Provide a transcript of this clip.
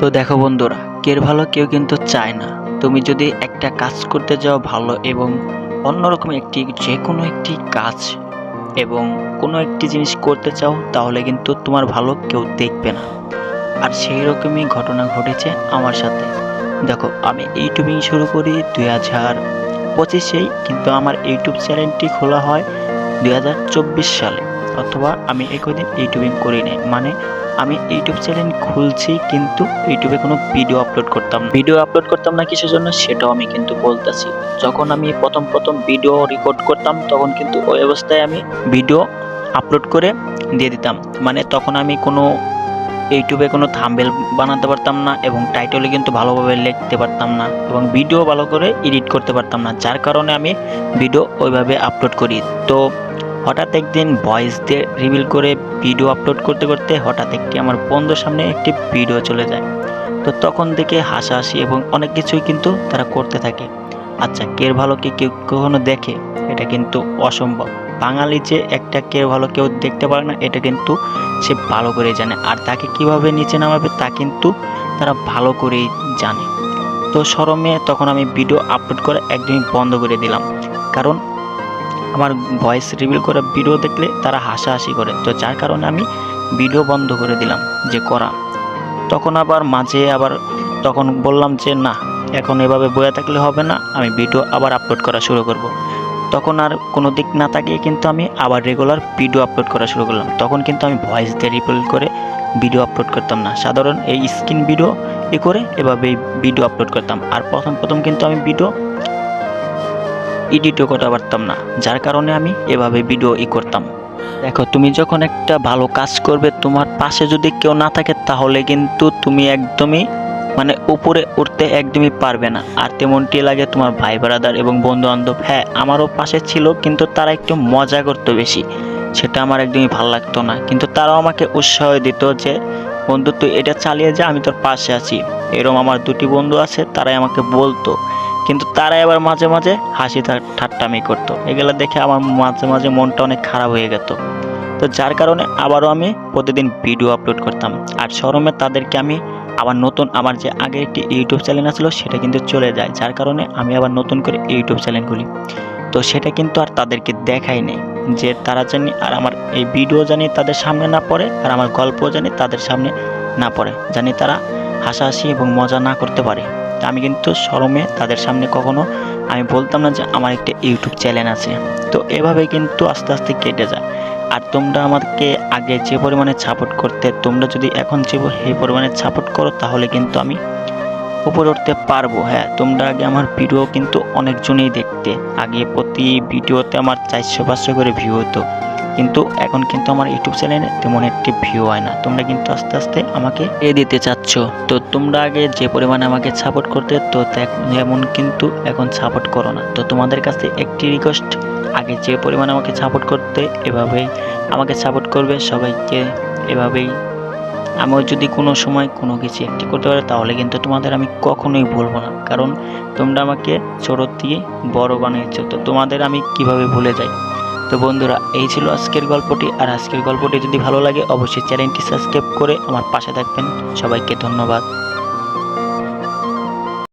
তো দেখো বন্ধুরা, কের ভালো কেউ কিন্তু চায় না। তুমি যদি একটা কাজ করতে যাও ভালো এবং অন্যরকম একটি যে কোনো একটি কাজ এবং কোনো একটি জিনিস করতে চাও, তাহলে কিন্তু তোমার ভালো কেউ দেখবে না। আর সেই রকমই ঘটনা ঘটেছে আমার সাথে। দেখো, আমি ইউটিউবিং শুরু করি দুই হাজার পঁচিশেই কিন্তু আমার ইউটিউব চ্যানেলটি খোলা হয় দুই হাজার চব্বিশ সালে, অথবা আমি একদিন ইউটিউবিং করি নাই মানে আমি ইউটিউব চ্যানেল খুলছি, কিন্তু ইউটিউবে কোনো ভিডিও আপলোড করতাম ভিডিও আপলোড করতাম না কিসের জন্য? সেটাও আমি কিন্তু বলতেছি। যখন আমি প্রথম প্রথম ভিডিও রেকর্ড করতাম, তখন কিন্তু ওই অবস্থায় আমি ভিডিও আপলোড করে দিয়ে দিতাম। মানে তখন আমি কোনো ইউটিউবে কোনো থাম্বেল বানাতে পারতাম না এবং টাইটেলে কিন্তু ভালোভাবে লিখতে পারতাম না এবং ভিডিও ভালো করে এডিট করতে পারতাম না। যার কারণে আমি ভিডিও ওইভাবে আপলোড করি। তো হঠাৎ একদিন ভয়েস দিয়ে রিভিল করে ভিডিও আপলোড করতে করতে হঠাৎ একটি আমার বন্ধুর সামনে একটি ভিডিও চলে যায়। তো তখন থেকে হাসাহাসি এবং অনেক কিছুই কিন্তু তারা করতে থাকে। আচ্ছা কের ভালো কি কেউ কখনো দেখে? এটা কিন্তু অসম্ভব। বাঙালি যে একটা কেউ ভালো কেউ দেখতে পারে না, এটা কিন্তু সে ভালো করে জানে। আর তাকে কীভাবে নিচে নামাবে তা কিন্তু তারা ভালো করেই জানে। তো সরমে তখন আমি ভিডিও আপলোড করে একদমই বন্ধ করে দিলাম। কারণ আমার ভয়েস রিভিল করে ভিডিও দেখলে তারা হাসাহাসি করে। তো যার কারণে আমি ভিডিও বন্ধ করে দিলাম যে করা। তখন আবার মাঝে আবার তখন বললাম যে, না, এখন এভাবে বয়ে থাকলে হবে না, আমি ভিডিও আবার আপলোড করা শুরু করব। তখন আর কোনো দিক না তাকিয়ে কিন্তু আমি আবার রেগুলার ভিডিও আপলোড করা শুরু করলাম। তখন কিন্তু আমি ভয়েস দিয়ে রিভিল করে ভিডিও আপলোড করতাম না। সাধারণ এই স্ক্রিন ভিডিও এ করে এভাবে ভিডিও আপলোড করতাম। আর প্রথম প্রথম কিন্তু আমি ভিডিও এডিটও করতে পারতাম না, যার কারণে আমি এভাবে ভিডিও ই করতাম। দেখো, তুমি যখন একটা ভালো কাজ করবে, তোমার পাশে যদি কেউ না থাকে, তাহলে কিন্তু তুমি একদমই মানে উপরে উঠতে একদমই পারবে না। আর তেমনটি লাগে তোমার ভাই ব্রাদার এবং বন্ধু বান্ধব হ্যাঁ আমারও পাশে ছিল, কিন্তু তারা একটু মজা করতো বেশি। সেটা আমার একদমই ভালো লাগতো না। কিন্তু তারাও আমাকে উৎসাহ দিত যে, বন্ধু, তুই এটা চালিয়ে যা, আমি তোর পাশে আছি। এরকম আমার দুটি বন্ধু আছে, তারাই আমাকে বলতো। কিন্তু তারা আবার মাঝে মাঝে হাসি ঠাট্টামি করতো। এগুলো দেখে আমার মাঝে মাঝে মনটা অনেক খারাপ হয়ে গেত। তো যার কারণে আবারও আমি প্রতিদিন ভিডিও আপলোড করতাম। আর শরমে তাদেরকে আমি আবার নতুন, আমার যে আগে একটি ইউটিউব চ্যানেল ছিল সেটা কিন্তু চলে যায়। যার কারণে আমি আবার নতুন করে ইউটিউব চ্যানেল খুলি। তো সেটা কিন্তু আর তাদেরকে দেখাই নেই। যে তারা জানি আর আমার এই ভিডিও জানি তাদের সামনে না পড়ে, আর আমার গল্প জানি তাদের সামনে না পড়ে। জানি তারা হাসাহাসি এবং মজা না করতে পারে। আমি কিন্তু শরমে তাদের সামনে কখনো, আমি বলতাম না যে আমার একটা ইউটিউব চ্যানেল আছে। তো এভাবে কিন্তু আস্তে আস্তে কেটে যায়। আর তোমরা আমাকে আগে যে পরিমাণে সাপোর্ট করতে, তোমরা যদি এখন যে এই পরিমাণে সাপোর্ট করো, তাহলে কিন্তু আমি উপরে উঠতে পারব। হ্যাঁ তোমরা আগে আমার ভিডিও কিন্তু অনেকজনেই দেখতে। আগে প্রতি ভিডিওতে আমার চারশো পাঁচশো করে ভিউ হতো। কিন্তু এখন কিন্তু আমার ইউটিউব চ্যানেলে তেমন একটি ভিউ হয় না। তোমরা কিন্তু আস্তে আস্তে আমাকে এ দিতে চাচ্ছ। তো তোমরা আগে যে পরিমাণে আমাকে সাপোর্ট করতে, তো যেমন কিন্তু এখন সাপোর্ট করো না। তো তোমাদের কাছে একটি রিকোয়েস্ট আগে যে পরিমাণে আমাকে সাপোর্ট করতে, এভাবেই আমাকে সাপোর্ট করবে সবাইকে। এভাবেই আমিও যদি কোনো সময় কোনো কিছু একটি করতে পারে, তাহলে কিন্তু তোমাদের আমি কখনোই বলব না। কারণ তোমরা আমাকে ছোটো দিয়ে বড় বানিয়েছো। তো তোমাদের আমি কীভাবে ভুলে যাই? তো বন্ধুরা, এই ছিল আজকের গল্পটি। আর আজকের গল্পটি যদি ভালো লাগে, অবশ্যই চ্যানেলটি সাবস্ক্রাইব করে আমার পাশে থাকবেন। সবাইকে ধন্যবাদ।